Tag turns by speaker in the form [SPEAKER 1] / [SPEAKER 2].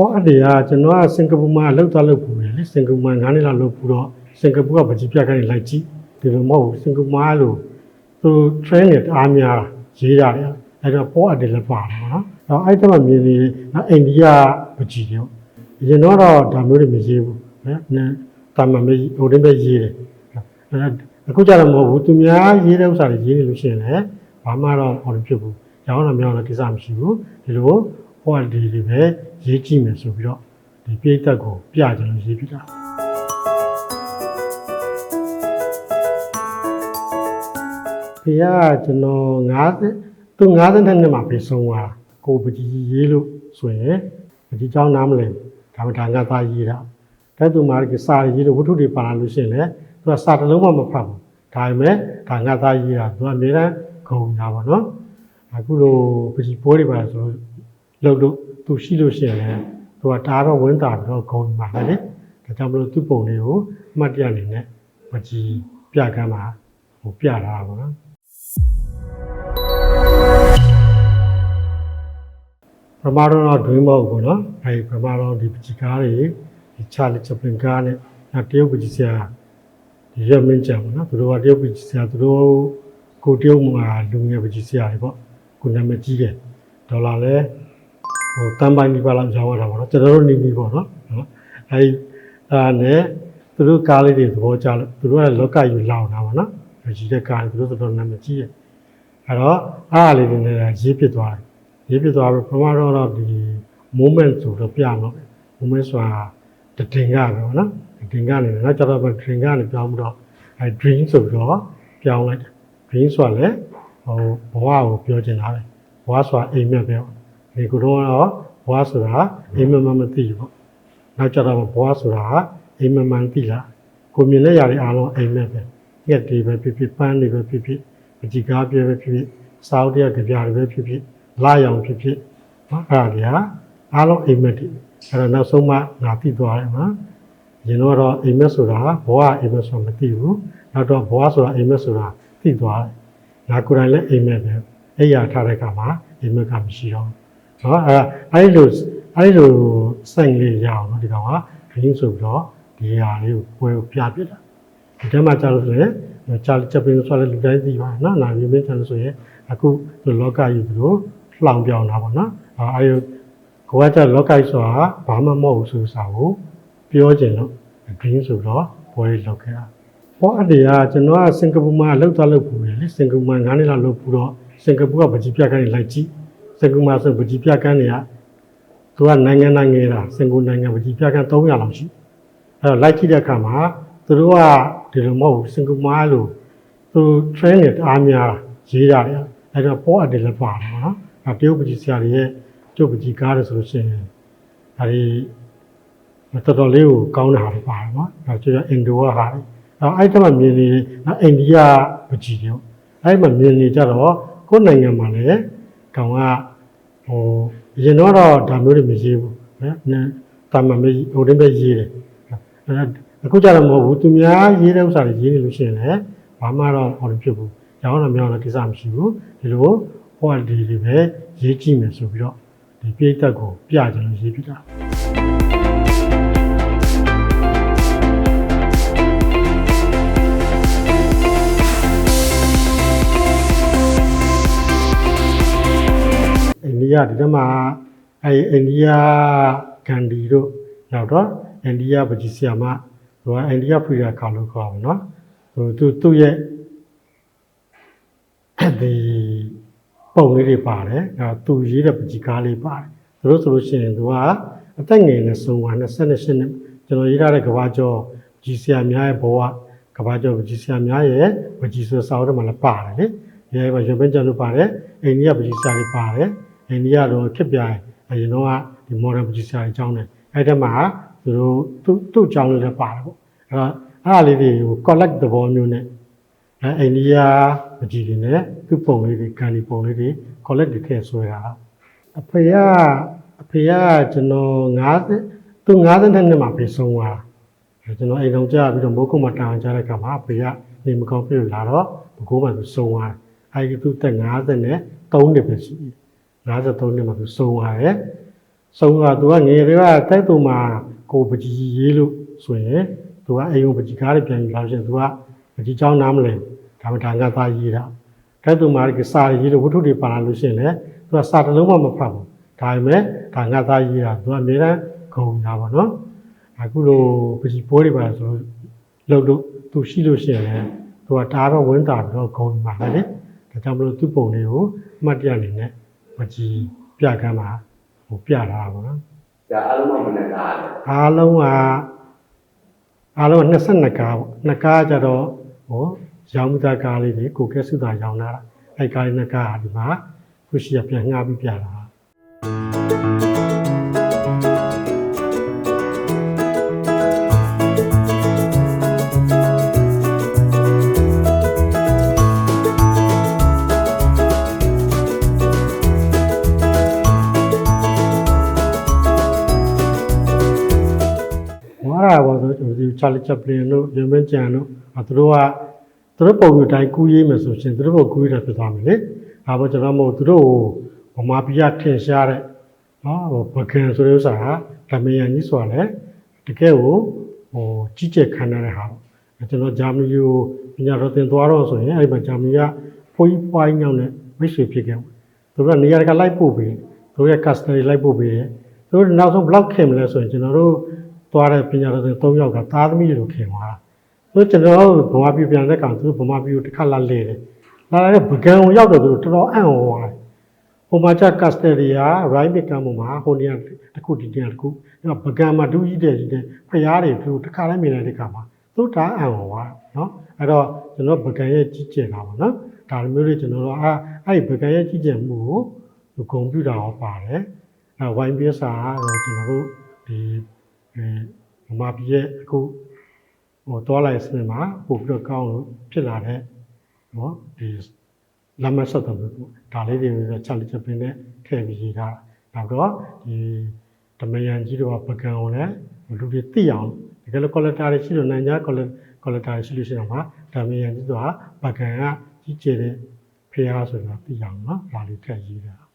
[SPEAKER 1] ဟောအတေကကျွန်တော်ကစင်ကာပူမှာအလုပ်သွားလုပ်ပူတယ်လေစင်ကာပူမှာ9နှစ်လောက်လုပ်ပူတော့စင်ကာပူကပကြီးပြကနေလိုက်ကြည့်ဒီလိုမဟုတ်ဘူးစင်ကာပူမှာလို့သူ train နဲ့အားများရေးရတယ်အဲ့တော့ပေါ်အတေလည်းပါတယ်နော်တော့အဲ့တော့မြင်နေနော်အိန္ဒိယပကြီးတွေအရင်တော့ဒါမျိုးတွေမရေးဘူးနော်တာမန်မေးဟိုတင်းပဲရေးတယ်အဲ့အခုကျတော့မဟုတ်ဘူးသူများရေးတဲ့ဥစ္စာတွေရေးနေလို့ရှိရင်လည်းဘာမှတော့ဟောလို့ဖြစ်ဘူးရောင်းတော့မရောင်းတော့ကိစ္စမရှိဘူးဒီလို ဟောဒီတွေပဲရေးကြည့်မယ်ဆိုပြီးတော့ဒီပြိသက်ကိုပြကြလို့ရေးပြတာဖေကကျွန်တော်90သူ90နှစ်မှာပြေဆုံးသွားတာကိုပကြီးရေးလို့ဆိုရင်ပကြီးเจ้าနားမလဲဒါမှဒါငါသားရေးတာတဲ့သူမှာကစာရေးလို့ဝတ္ထုတွေပါလာလို့ရှိရင်လည်းသူကစာတစ်လုံးမှမဖတ်ဘူးဒါပေမဲ့ဒါငါသားရေးတာသူကအများအားဂုဏ်တာပါနော်အခုလိုပကြီးပွဲတွေပါဆိုလို့ လုပ်လို့သူရှိလို့ရှိရင်သူကဒါတော့ဝန်တာတော့ဂုံပါပဲလေဒါကြောင့်မလို့သူ့ပုံလေးကိုအမှတ်တရအနေနဲ့မကြည်ပြကမ်းမှာဟိုပြတာပါနော်ပမာတော်တော့ dream မဟုတ်ဘူးနော်အဲဒီပမာတော်ဒီပကြီးကားတွေဒီ Charlie Chaplin ကားနဲ့နောက်တရုတ်ပကြီးဆရာဒီရမင်းကြံပေါ့နော်သူတို့ကတရုတ်ပကြီးဆရာသူတို့ကိုတရုတ်မှာလူငယ်ပကြီးဆရာတွေပေါ့ကိုနာမည်ကြီးတယ်ဒေါ်လာလဲ ဟိုတန်ပိုင်းဒီပါလောက်ရောင်းရတာပေါ့နော်ကျွန်တော်တို့နေပြီပေါ့နော်နော်အဲဒီအဲနဲ့သူတို့ကားလေးတွေသဘောကျလို့သူတို့ကလောကယူလောင်တာပေါ့နော်ပကြီးတဲ့ကားတွေသူတို့တော်တော်နာမည်ကြီးတယ်အဲတော့အားအားလေးတွေနဲ့ရေးဖြစ်သွားတယ်ရေးပြသွားပြီးပထမတော့တော့ဒီ moment ဆိုတော့ပြတော့ moment ဆိုတာတတင်ကပဲပေါ့နော်တတင်ကနေနောက်ကျတော့တတင်ကနေပြောင်းပြီးတော့အဲ dream ဆိုပြီးတော့ပြောင်းလိုက်တယ် dream ဆိုတာလည်းဟိုဘဝကိုပြောချင်တာပဲဘဝဆိုတာအိမ်မက်ပဲပေါ့ ဒီကတော့ဘဝဆိုတာအိမ်မက်မှမသိဘူးပေါ့နောက်ကျတော့ဘဝဆိုတာအိမ်မက်မှန်သိလားကိုမြင်လက်ရတဲ့အားလုံးအိမ်မက်ပဲညက်တွေပဲဖြစ်ဖြစ်ပန်းတွေပဲဖြစ်ဖြစ်အကြည့်ကားပြပဲဖြစ်ဖြစ်စောက်တဲ့ကြပြတွေပဲဖြစ်ဖြစ်လာရောင်ဖြစ်ဖြစ်နော်အဲ့ဒါတွေကအားလုံးအိမ်မက်တွေအဲ့တော့နောက်ဆုံးမှငါသိသွားတယ်နော်ရင်တော့အိမ်မက်ဆိုတာဘဝအိမ်မက်ဆိုတာမသိဘူးနောက်တော့ဘဝဆိုတာအိမ်မက်ဆိုတာသိသွားတယ်ငါကိုယ်တိုင်လည်းအိမ်မက်ပဲအဲ့ရထားတဲ့အခါမှာအိမ်မက်ကမရှိတော့ဘူး နော်အဲ့အဲ့လိုအဲ့လိုစိုက်လေးရအောင်နော်ဒီကောင်က green ဆိုပြီးတော့ဒီဟာလေးကိုပွဲကိုပြပြတာဒီထဲမှာကြာလို့ဆိုရင်ကြာချက်ပင်းဆိုလည်းလူတိုင်းသိပါနော်နာမည်မင်းချန်လို့ဆိုရင်အခုဒီလောကကြီးသူတို့လှောင်ပြောင်းတာပေါ့နော်အဲအဲကိုကကြာလောကကြီးဆိုတာဘာမှမဟုတ်ဘူးဆိုစာကိုပြောချင်လို့ green ဆိုတော့ပွဲလောက်ခဲ့တာဟောအတေကကျွန်တော်ကစင်ကာပူမှာအလုပ်သွားလုပ်ပူတယ်လေစင်ကာပူမှာ9နှစ်လောက်လုပ်ပူတော့စင်ကာပူကပကြီးပြကန်းတွေလိုက်ကြည့် စင်ကာပူမှာဆိုပကြီးပြကန်းတွေကသူကနိုင်ငံနိုင်ငံတာစင်ကာပူနိုင်ငံပကြီးပြကန်း300လောက်ရှိအဲ့တော့လိုက်ကြည့်တဲ့အခါမှာသူတို့ကဒီလိုမဟုတ်ဘူးစင်ကာပူမှာလို့သူ train နဲ့အားများရေးရတယ်အဲ့တော့ပေါ်အတယ်လည်းပါတယ်နော်အဲတရုတ်ပကြီးဆရာတွေရဲ့ကျုပ်ပကြီးကားတယ်ဆိုလို့ရှိရင်ဒါဒီတော်တော်လေးကိုကောင်းတဲ့ဟာတွေပါတယ်နော်အဲကျတော့အင်ဒိုကဟာတွေအဲအဲ့တမှာမြင်နေနော်အိန္ဒိယပကြီးတွေအဲ့မှာမြင်နေကြတော့ကိုယ်နိုင်ငံမှာလည်းကောင်က ဟိုအရင်တော့ဒါမျိုးတွေမရေးဘူးနော်တာမန်မေးဟိုတင်းပဲရေးတယ်အဲ့အခုကြတော့မဟုတ်ဘူးသူများရေးတဲ့ဥစ္စာတွေရေးနေလို့ရှိရင်လည်းဘာမှတော့ဟောလို့ဖြစ်ဘူးရောင်းတော့မရောင်းတော့ကိစ္စမရှိဘူးဒီလိုဟောဒီတွေပဲရေးကြည့်မယ်ဆိုပြီးတော့ဒီပြိသက်ကိုပြကြလို့ရေးပြတာ အိန္ဒိယဒီထဲမှာအဲအိန္ဒိယဂန္ဒီတို့နောက်တော့အိန္ဒိယပကြီးဆီယာမဟိုကအိန္ဒိယဖရီယာခါလို့ခေါ်ပါတော့ဟိုသူသူ့ရဲ့ဒီပုံလေးတွေပါတယ်အဲသူရေးတဲ့ပကြီးကားလေးပါတယ်သူတို့ဆိုလို့ရှိရင်သူကအသက်ငယ်နဲ့ဆုံးသွား28နှစ်ကျွန်တော်ရေးထားတဲ့ကဘာကျော်ကြီးဆီယာများရဲ့ဘဝကဘာကျော်ပကြီးဆီယာများရဲ့ပကြီးဆိုစာအုပ်ထဲမှာလည်းပါတယ်လေဒီထဲမှာရုပ်ပင်းကျန်လို့ပါတယ်အိန္ဒိယပကြီးဆီယာတွေပါတယ် အိန္ဒိယတော့ခက်ပြိုင်အရင်တော့ကဒီ modern ပကြီးဆီယာတွေအကြောင်းတယ်အဲ့ဒီမှာသူတို့သူ့သူ့အကြောင်းလေးလည်းပါတယ်ပေါ့အဲ့တော့အဲ့ဒါလေးတွေကို collect သဘောမျိုးနဲ့အဲအိန္ဒိယပကြီးတွေနဲ့သူ့ပုံလေးတွေကန်ဒီပုံလေးတွေ collect တွေထည့်ဆွဲတာအဖေကအဖေကကျွန်တော်90သူ90နှစ်မှာပြေဆုံးသွားတာကျွန်တော်အိမ်တော်ကြာပြီးတော့မိုးကုတ်မှာတာဝန်ကြတဲ့အခါမှာအဖေကနေမကောင်းပြလို့လာတော့ဘကိုးမှာသူဆုံးသွားတယ်အဲဒီသူတက်90နဲ့3နှစ်ပဲရှိတယ် 53နှစ်မှာသူဆုံးသွားတယ် ဆုံးကသူကငယ်တွေကတိုက်သူမှာကိုပကြီးရေးလို့ဆိုရင်သူကအိမ်ုံပကြီးကားတွေပြန်ယူလာလို့ရှိရင်သူကပကြီးเจ้าနားမလဲဒါမှဒါငါသားရေးတာတိုက်သူမှာကစာရေးလို့ဝတ္ထုတွေပါလာလို့ရှိရင်လည်းသူကစာတစ်လုံးမှမဖတ်ဘူးဒါပေမဲ့ဒါငါသားရေးတာသူကအမြဲတမ်းဂုံတာပါနော်အခုလိုပကြီးပိုးတွေပါဆိုလို့လောက်လို့သူရှိလို့ရှိရင်လည်းသူကဒါတော့ဝင်တာပြီးတော့ဂုံမှာပဲလေဒါကြောင့်မလို့သူ့ပုံလေးကိုအမှတ်တရအနေနဲ့ ပကြီးပြကမ်းမှာဟိုပြတာပါနော်
[SPEAKER 2] ဒါအားလုံးကမနက်ကားတယ်
[SPEAKER 1] အားလုံးကအားလုံး22ကားပေါ့နှစ်ကားကြတော့ဟိုရောင်းမသားကားလေးတွေကိုကဲစုတာရောင်းလာတာအဲ့ကားလေးနှစ်ကားကဒီမှာခုရှိရပြန်ငှားပြီးပြတာ ချာလီချက်ပလင်တို့ရမင်းကြံတို့အဲသူတို့ကသူတို့ပုံပြတိုင်းကူးရေးမယ်ဆိုရှင်သူတို့ပုံကူးရတာဖြစ်သွားမယ်လေဒါပေါ့ကျွန်တော်မဟုတ်သူတို့ကိုဗမာပြည်ကထင်ရှားတဲ့နော်ဟိုပကံဆိုတဲ့ဥစ္စာကဓမယန်ကြီးဆိုတာလေတကယ်ကိုဟိုကြီးကျယ်ခံရတဲ့ဟာပေါ့ကျွန်တော်ဂျာမနီကိုပညာတော်သင်သွားတော့ဆိုရင်အဲ့ဒီမှာဂျာမနီကဖိုးကြီးပွိုင်းညောင်းနဲ့မိတ်ဆွေဖြစ်ခဲ့တယ်သူတို့ကနေရာတကာလိုက်ပို့ပြီးသူတို့ရဲ့ custody လိုက်ပို့ပြီးတယ်သူတို့နောက်ဆုံးဘယ်လောက်ခင်မလဲဆိုရင်ကျွန်တော်တို့ သွားတဲ့ပညာတော်တွေ၃ယောက်ကသားသမီးတွေကိုခင်သွားတာ။သူတို့ကျွန်တော်တို့ဗမာပြည်ပြန်တဲ့ကောင်သူတို့ဗမာပြည်ကိုတစ်ခါလာလေတယ်။လာလာတဲ့ဗကံကိုရောက်တော့သူတို့တော်တော်အံ့ဩသွားတယ်။ဟိုမှာကျကတ်စတယ်ရီယာရိုင်းမီကမ်ပေါ်မှာဟိုနေရာတစ်ခုဒီနေရာတစ်ခုအဲ့ဗကံမှာဒူးကြီးတယ်ကြီးတယ်ဖျားတွေသူတို့တစ်ခါတိုင်းမြင်တဲ့ခါမှာသူတို့ဒါအံ့ဩသွားတယ်နော်။အဲ့တော့ကျွန်တော်ဗကံရဲ့ကြီးကျယ်တာပါနော်။ဒါလိုမျိုးတွေကျွန်တော်တို့အာအဲ့ဒီဗကံရဲ့ကြီးကျယ်မှုကိုဂုံပြူတာရောပါတယ်။အဲဝိုင်းပြစာကတော့ကျွန်တော်တို့ဒီ အဲမမပြည့်ရဲ့အခုဟိုတောလိုက်စနစ်မှာပို့ပြီးတော့ကောင်းလို့ဖြစ်လာတဲ့နော်ဒီလမ်းမဆက်တယ်ပေါ့ဒါလေးတွေပဲချက်လက်ချက်ပင်းနဲ့ထည့်ပြီးရေးထားတာနောက်တော့ဒီဓမယန်ကြီးတို့ကပကံကိုလည်းလူတွေသိအောင်တကယ်လို့ collector တွေရှိလို့နိုင်ကြ collector တွေရှိလို့ရှိတော့မှာဓမယန်ကြီးတို့ကပကံကကြီးကျယ်တဲ့ဖျားဆိုတာသိအောင်နော်ဒါလေးထည့်ရေးတာ